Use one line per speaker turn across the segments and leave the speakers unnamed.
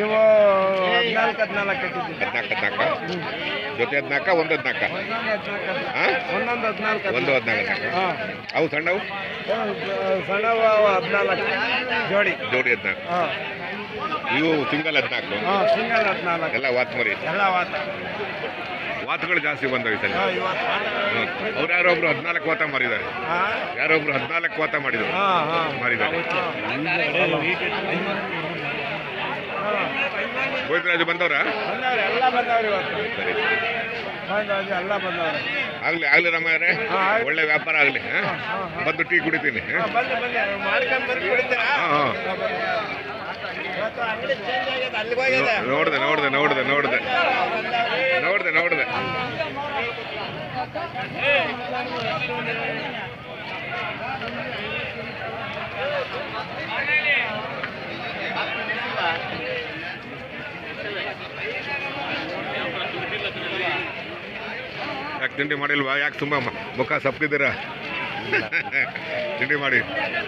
ಇವು ಹದಿನಾಲ್ಕು ಹದಿನಾಲ್ಕು
ಹದಿನಾಲ್ಕು ಹದಿನಾಲ್ಕು ಜೊತೆ ಹದಿನಾಲ್ಕ ಒಂದು ಹದಿನಾಲ್ಕ?
ಒಂದೊಂದು ಹದಿನಾಲ್ಕು
ಒಂದು ಹದಿನಾಲ್ಕು ಅವು ಸಣ್ಣವು?
ಸಣ್ಣವ ಹದಿನಾಲ್ಕು. ಜೋಡಿ.
ಜೋಡಿ ಹದಿನಾಲ್ಕು. ಇವು ಸಿಂಗಲ್ ಹದಿನಾಲ್ಕು.
ಸಿಂಗಲ್ ಹದಿನಾಲ್ಕು.
ಎಲ್ಲ ವಾತ್ ಮರಿ.
ಎಲ್ಲ ವಾತ.
ವಾತ್ಗಳು ಜಾಸ್ತಿ ಬಂದವು ಈ ಸಲ. ಅವ್ರು ಯಾರೊಬ್ರು ಹದಿನಾಲ್ಕು ವಾತ ಮಾರಿದ್ದಾರೆ. ಯಾರೊಬ್ರು ಹದಿನಾಲ್ಕು ವಾತ ಮಾಡಿದ್ರು.
ಹಾಂ ಹಾಂ.
ಮಾರಿದ್ದಾರೆ. ಗೋವಿಂದರಾಜು ಬಂದವ್ರ?
ಬಂದವ್ರೆ ಎಲ್ಲ ಬಂದವ್ರೆ ಇವತ್ತು. ಗೋವಿಂದರಾಜು ಎಲ್ಲ ಬಂದವ್ರೆ.
ಆಗ್ಲಿ ಆಗ್ಲಿ ರಾಮಯ್ಯರೇ ಒಳ್ಳೆ ವ್ಯಾಪಾರ ಆಗ್ಲಿ ಬಂದು ಟೀ ಕುಡಿತೀನಿ ನೋಡ್ದೆ ನೋಡ್ದೆ ನೋಡ್ದೆ ನೋಡ್ದೆ. ನೋಡ್ದೆ ನೋಡ್ದೆ. Thank you. ತಿಂಡಿ ಮಾಡಿಲ್ವಾ? ಯಾಕೆ ತುಂಬ ಮುಖ ಸಪ್ಪಿದ್ದೀರಾ ತಿಂಡಿ ಮಾಡಿ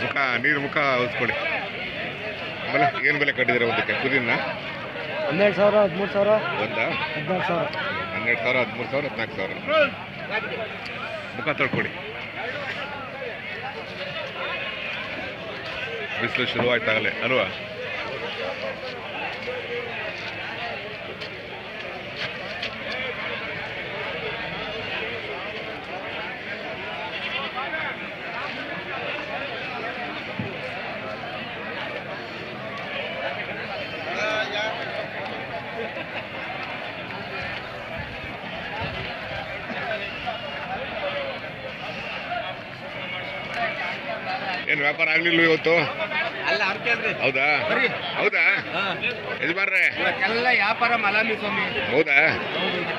ಮುಖ ನೀರು ಮುಖ ಉಸ್ಕೊಡಿ ಆಮೇಲೆ ಏನು ಬೆಲೆ ಕಟ್ಟಿದ್ದೀರಾ ಒಂದಕ್ಕೆ? ಕುದಿನ
ಹನ್ನೆರಡು ಸಾವಿರ ಹದಿಮೂರು ಸಾವಿರ.
ಒಂದಾ?
ಹದಿನಾಲ್ಕು ಸಾವಿರ.
ಹನ್ನೆರಡು ಸಾವಿರ ಹದಿಮೂರು ಸಾವಿರ ಹದಿನಾಲ್ಕು ಸಾವಿರ. ಮುಖ ತೊಳ್ಕೊಡಿ ಬಿಸಿಲು ಶುರುವಾಯ್ತಾಗಲೇ ಅಲ್ವಾ? no va a parar
y luego todo.
ಹೌದಾ? ಹೌದಾ? ಇದು
ಬರ್ರೆ ಎಲ್ಲ ವ್ಯಾಪಾರ ಮಲಾಮಿ ಸ್ವಾಮಿ.
ಹೌದಾ?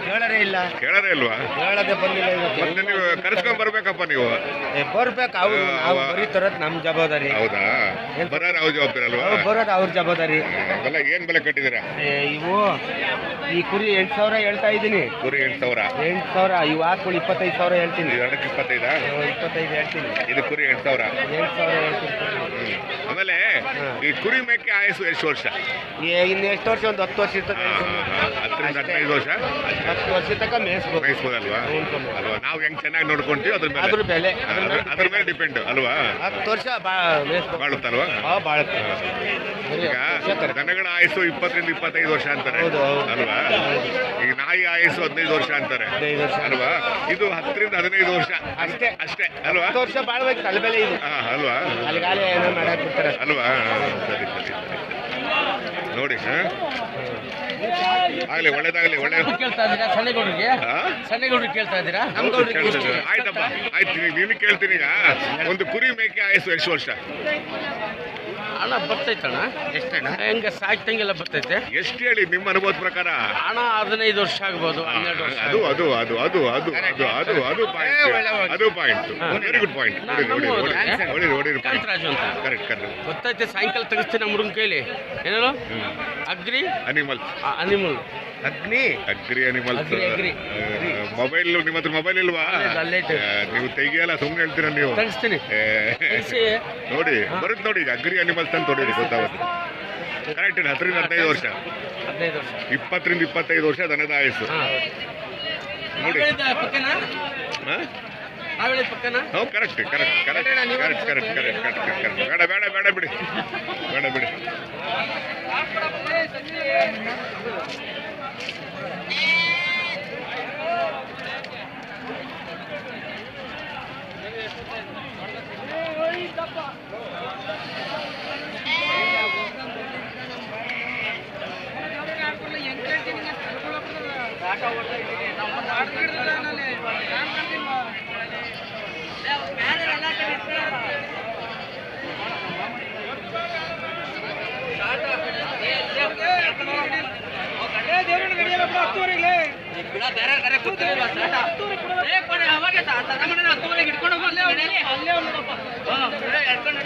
ಕೇಳರೇ ಇಲ್ಲ.
ಕೇಳರೇ ಇಲ್ವಾ?
ಕೇಳದೆ ಬಂದಿಲ್ಲ
ಮತ್ತೆ ನೀವು ಕರೆಸ್ಕೊಂಡ್ ಬರ್ಬೇಕಪ್ಪ ನೀವು.
ಬರ್ಬೇಕು. ಅವ್ರು ನಾವು
ಅವ-
ಬರೀ ತರೋದು ನಮ್ಮ ಜವಾಬ್ದಾರಿ.
ಹೌದಾ? ಬರೋರು ಅವ್ರ ಜವಾಬ್ದಾರಿ ಅಲ್ವಾ?
ಬರೋದು ಅವ್ರ ಜವಾಬ್ದಾರಿ.
ಅವೆಲ್ಲ ಏನ್ ಬೆಲೆ ಕಟ್ಟಿದ್ದೀರಾ?
ಇವು ಈ ಕುರಿ ಎಂಟು ಸಾವಿರ ಹೇಳ್ತಾ ಇದ್ದೀನಿ.
ಕುರಿ ಎಂಟು ಸಾವಿರ.
ಎಂಟು ಸಾವಿರ ಇವು ಹಾಕೊಳ್ಳಿ ಇಪ್ಪತ್ತೈದು ಸಾವಿರ ಹೇಳ್ತೀನಿ.
ಇದು ಎರಡಕ್ಕೆ ಇಪ್ಪತ್ತೈದಾ?
ಇಪ್ಪತ್ತೈದು ಹೇಳ್ತೀನಿ.
ಇದು ಕುರಿ ಎಂಟು ಸಾವಿರ.
ಎಂಟು ಸಾವಿರ ಹೇಳ್ತೀನಿ.
ಆಮೇಲೆ ಈ ಕುರಿ ಮೇಕೆ ಆಯಸ್ಸು ಎಷ್ಟು ವರ್ಷ?
ಇನ್ನು ಎಷ್ಟು ವರ್ಷ? ಒಂದು ಹತ್ತು ವರ್ಷ ಇರ್ತದೆ.
ಹತ್ತರಿಂದ ಹದಿನೈದು ವರ್ಷ?
ಹತ್ತು ವರ್ಷ ತನಕ ಮೇಯಿಸ್ಬೋದು.
ಮೇಯಿಸ್ಬೋದಲ್ವಾ? ಅಲ್ವಾ? ನಾವು ಹೆಂಗ್ ಚೆನ್ನಾಗಿ ನೋಡ್ಕೊಂತೀವಿ ಅದ್ರ ಮೇಲೆ.
ಅದ್ರ ಬೆಲೆ
ಅದ್ರ- ಮೇಲೆ ಡಿಪೆಂಡ್ ಅಲ್ವಾ?
ಹತ್ತು ವರ್ಷ
ಬಾಳುತ್ತಲ್ವಾ?
ಬಾಳುತ್ತೆ.
ಈಗ ದನಗಳ ಆಯಸ್ಸು ಇಪ್ಪತ್ತರಿಂದ ಇಪ್ಪತ್ತೈದು ವರ್ಷ ಅಂತಾರೆ. ಅಲ್ವಾ? ಈಗ ನಾಯಿ ಆಯಸ್ಸು ಹದಿನೈದು ವರ್ಷ ಅಂತಾರೆ. ಅಲ್ವಾ? ಇದು ಹತ್ತರಿಂದ ಹದಿನೈದು ವರ್ಷ.
ಅಷ್ಟೇ.
ಅಷ್ಟೇ ಅಲ್ವಾ?
ವರ್ಷ ಬಾಳ್ಬೇಕು ತಲೆಬೆಲೆ ಇದು.
ಅಲ್ವಾ? ಅಲ್ವಾ? ಅಲ್ವಾ ಸರಿ ಸರಿ ಸರಿ. ನೋಡಿ ಹಾಂ? ಆಗಲಿ ಒಳ್ಳೇದಾಗಲಿ ಒಳ್ಳೆ ಆಯ್ತಪ್ಪ ಆಯ್ತು ನೀನು ಕೇಳ್ತೀನಿ ಈಗ ಒಂದು ಕುರಿ ಮೇಕೆ ಆಯಸ್ಸು ಎಷ್ಟು ವರ್ಷ?
ಹಣ ಬರ್ತೈತಣ್ಣ.
ಎಷ್ಟಣ್ಣ?
ಹೆಂಗೆ ಸಾಕ್ತಂಗೆಲ್ಲ ಬರ್ತೈತೆ.
ಎಷ್ಟು ಹೇಳಿ ನಿಮ್ಮ ಅನುಭವದ ಪ್ರಕಾರ?
ಹಣ ಹದಿನೈದು ವರ್ಷ ಆಗ್ಬೋದು ಹನ್ನೆರಡು ವರ್ಷ
ಅದು ಅದು ಅದು ಅದು ಅದು ಅದು ಅದು ಅದು ಪಾಯಿಂಟ್ ಅದು ಪಾಯಿಂಟ್ ವೆರಿ ಗುಡ್ ಪಾಯಿಂಟ್ ನೋಡಿ ನೋಡಿ ನೋಡಿ ನೋಡಿ ನೋಡಿ
ಕಾಂತರಾಜು ಅಂತ.
ಕರೆಕ್ಟ್ ಕರೆಕ್ಟ್
ಗೊತ್ತೈತೆ ಸಾಯಂಕಾಲ ತೆಗಿಸ್ತೀನಿ ನಮ್ಮ ಹುಡುಗನ ಕೈಲಿ. ಏನೇನು ಅಗ್ರಿ?
ಅನಿಮಲ್
ಅನಿಮಲ್
ಅಗ್ನಿ.
ಅಗ್ರಿ ಅನಿಮಲ್ಸ್
ಅಗ್ರಿ, ಅಗ್ರಿ.
ಮೊಬೈಲ್ ನಿಮ್ಮ ಹತ್ರ ಮೊಬೈಲ್ ಇಲ್ವಾ?
ಅಲ್ಲೇ ಇದೆ,
ಆ, ನೀವು ತೆಗಿಯಲ್ಲ ಸುಮ್ಮನೆ ಹೇಳ್ತೀರಾ ನೀವು? ಏ, ನೋಡಿ ಬರುತ್ತೆ ನೋಡಿ ಈಗ ಅಗ್ರಿ ಅನಿಮಲ್ಸ್ ಅಂತ ನೋಡಿ ಗೊತ್ತಾಗುತ್ತೆ. ಕರೆಕ್ಟ್ ಹತ್ತರಿಂದ ಹದಿನೈದು ವರ್ಷ.
ಹದಿನೈದು ವರ್ಷ.
ಇಪ್ಪತ್ತರಿಂದ ಇಪ್ಪತ್ತೈದು ವರ್ಷ ದನದ ಆಯಸ್ಸು.
ಹಾಂ.
ನೋಡಿ.
ಪಕ್ಕನಾ?
ಹಾ?
ನಾವು ಪಕ್ಕನಾ?
How correct correct correct correct correct correct correct correct ಬೇಡ ಬೇಡ ಬೇಡ ಬಿಡಿ. ಬೇಡ ಬಿಡಿ.
ಹತ್ತುವರೆಗೆ ಇಟ್ಕೊಂಡು ಅಲ್ಲೇ ವಾಹ್ ರೇ ಅರ್ಕನ